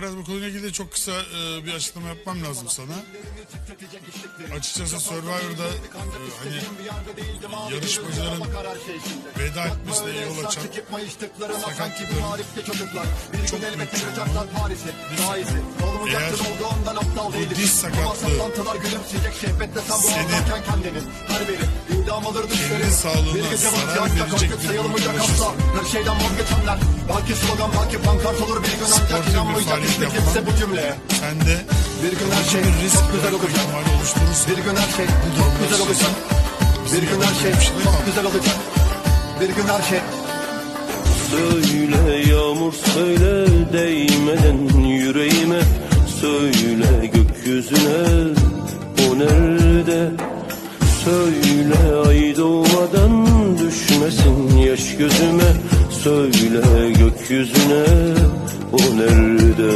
Biraz bu konuyla ilgili çok kısa e, bir açıklama yapmam lazım sana. Açıkçası Survivor'da e, hani yarışmacıların veda etmesine yol açan sakatlıkların çok büyük çoğunluğu Eğer bu diz sakatlığı senin kendi sağlığına zarar verecek bir duruma ulaşırsa her şeyden vazgeçenler. Belki slogan belki pankart olur bir gün ancak Sportif bir faaliyet işte yapmak. kimse bu cümleye. Sen de Bir gün her şey bir risk güzel olacak. Bir gün her şey çok güzel olacak. Bir gün her şey çok güzel olacak. Bir gün her şey Söyle yağmur söyle değmeden yüreğime. Söyle gökyüzüne o nerede? Söyle ay doğmadan düşmesin yaş gözüme. Söyle gökyüzüne o nerede